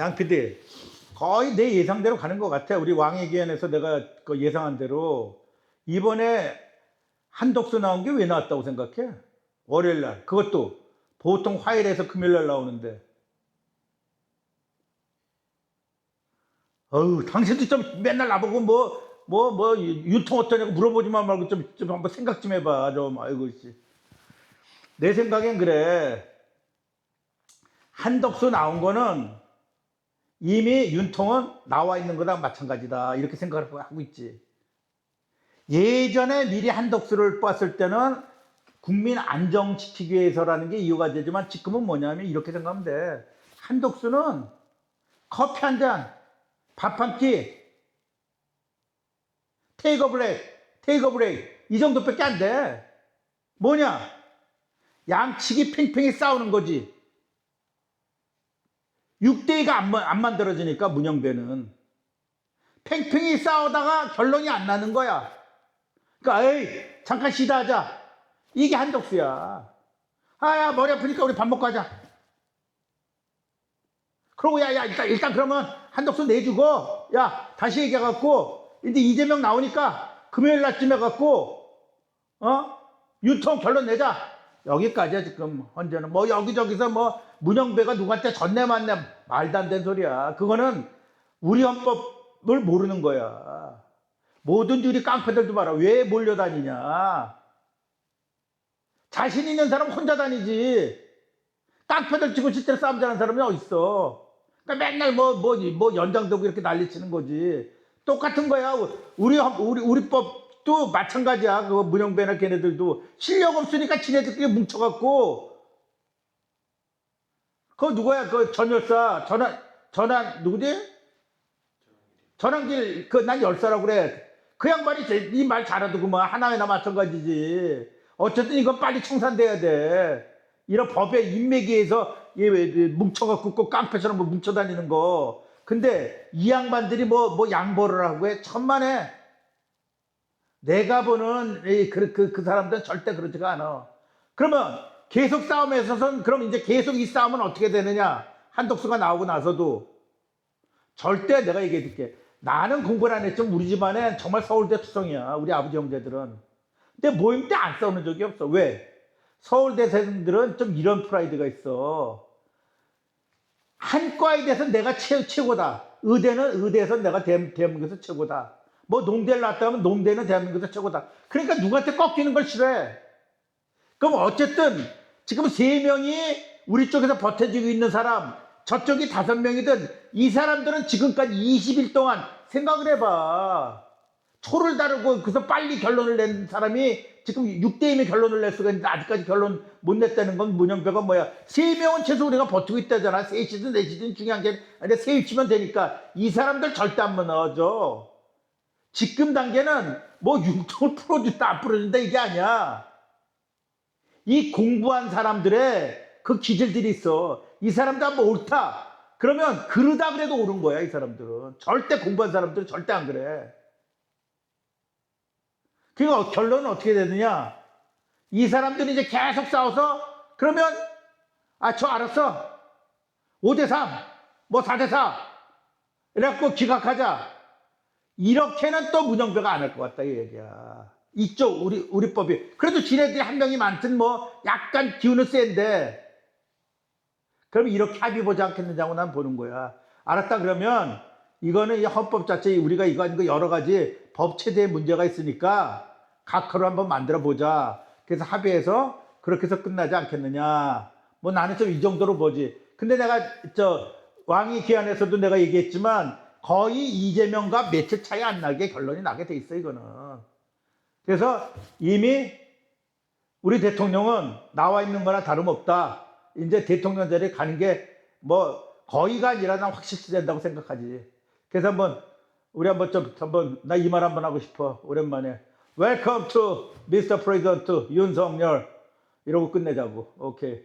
양 PD 거의 내 예상대로 가는 것 같아. 우리 왕의 기한에서 내가 그 예상한 대로 이번에 한독수 나온 게 왜 나왔다고 생각해? 월요일 날 그것도 보통 화요일에서 금요일 날 나오는데. 어우 당신도 좀 맨날 나보고 뭐 뭐뭐 유통 어떠냐고 물어보지만 말고 좀, 좀 한번 생각 좀 해봐 좀 아이고 씨. 내 생각엔 그래. 한덕수 나온 거는 이미 윤통은 나와 있는 거랑 마찬가지다. 이렇게 생각을 하고 있지. 예전에 미리 한덕수를 봤을 때는 국민 안정시키기 위해서라는 게 이유가 되지만 지금은 뭐냐면 이렇게 생각하면 돼. 한덕수는 커피 한 잔, 밥 한 끼, 테이크 브레이크, 테이크 브레이크 이 정도밖에 안 돼. 뭐냐? 양치기 팽팽히 싸우는 거지. 6대2가 안, 마- 안 만들어지니까 문영배는 팽팽히 싸우다가 결론이 안 나는 거야. 그러니까 에이 잠깐 쉬다 하자. 이게 한덕수야. 아야 머리 아프니까 우리 밥 먹고 하자. 그러고 야야 일단 일단 그러면 한덕수 내주고 야 다시 얘기해 갖고 이제 이재명 나오니까 금요일 날쯤 해갖고 어 유통 결론 내자. 여기까지야 지금 현재는 뭐 여기저기서 뭐 문영배가 누구한테 전내 맞네 말도 안 되는 소리야. 그거는 우리 헌법을 모르는 거야. 모든 우리 깡패들도 봐라. 왜 몰려다니냐. 자신 있는 사람 혼자 다니지. 깡패들 치고 실제로 싸움 잘하는 사람이 어딨어. 그러니까 맨날 뭐, 뭐, 뭐 연장되고 이렇게 난리치는 거지. 똑같은 거야. 우리, 헌- 우리, 우리 법도 마찬가지야. 그 문영배나 걔네들도 실력 없으니까 지네들끼리 뭉쳐갖고. 그거 누구야? 그 전열사, 전환, 전환, 누구지? 전환길, 그, 난 열사라고 그래. 그 양반이 이 말 잘하더구만. 하나회나 마찬가지지. 어쨌든 이건 빨리 청산돼야 돼. 이런 왜, 왜 뭉쳐갖고 꼭 깡패처럼 뭐 뭉쳐다니는 거. 근데 이 양반들이 뭐, 뭐 양보를 하고 해. 천만에. 내가 보는 이 그, 그, 그 사람들은 절대 그렇지가 않아. 그러면 계속 싸움에 있어서는 그럼 이제 계속 이 싸움은 어떻게 되느냐. 한독수가 나오고 나서도 절대 내가 얘기해 줄게. 나는 공부를 안 했지만 우리 집안에 정말 서울대 투성이야. 우리 아버지 형제들은. 근데 모임 때 안 싸우는 적이 없어. 왜? 서울대생들은 좀 이런 프라이드가 있어. 한 과에 대해서 내가 최, 최고다. 의대는 의대에서 내가 대, 대한민국에서 최고다. 뭐 농대를 하면 농대는 대한민국에서 최고다. 그러니까 누구한테 꺾이는 걸 싫어해. 그럼 어쨌든 지금 세 명이 우리 쪽에서 버텨주고 있는 사람, 저쪽이 다섯 명이든 이 사람들은 지금까지 20일 동안 생각을 해봐. 초를 다루고 그래서 빨리 결론을 낸 사람이 지금 6대2면 결론을 낼 수가 있는데 아직까지 결론 못 냈다는 건 문영표가 뭐야. 세 명은 최소 우리가 버티고 있다잖아. 셋이든 넷이든 중요한 게 아니라 세 치면 되니까 이 사람들 절대 안 무너져. 지금 단계는 뭐 융통을 풀어준다 안 풀어준다 이게 아니야. 이 공부한 사람들의 그 기질들이 있어. 이 사람들 한번 옳다. 그러면 그러다 그래도 옳은 거야, 이 사람들은. 절대 공부한 사람들은 절대 안 그래. 그러니까 결론은 어떻게 되느냐? 이 사람들이 이제 계속 싸워서 그러면 아, 저 알았어. 5대3, 뭐 4대4. 이래갖고 기각하자. 이렇게는 또 문영배가 안 할 것 같다, 이 얘기야. 이쪽, 우리, 우리 법이. 그래도 지네들이 한 명이 많든 뭐 약간 기운은 센데. 그럼 이렇게 합의 보지 않겠느냐고 난 보는 거야. 알았다 그러면 이거는 이 헌법 자체에 우리가 이거 아니고 여러 가지 법 체제에 문제가 있으니까 각하로 한번 만들어 보자. 그래서 합의해서 그렇게 해서 끝나지 않겠느냐. 뭐 나는 좀 이 정도로 보지. 근데 내가 저 왕이 기한에서도 내가 얘기했지만 거의 이재명과 며칠 차이 안 나게 결론이 나게 돼 있어 이거는. 그래서 이미 우리 대통령은 나와 있는 거나 다름없다. 이제 대통령 자리에 가는 게 뭐 거의가 아니라 난 확실시 된다고 생각하지. 그래서 한번 우리 한번 좀 한번 나 이 말 한번 하고 싶어. 오랜만에. Welcome to Mr. President 윤석열. 이러고 끝내자고. 오케이.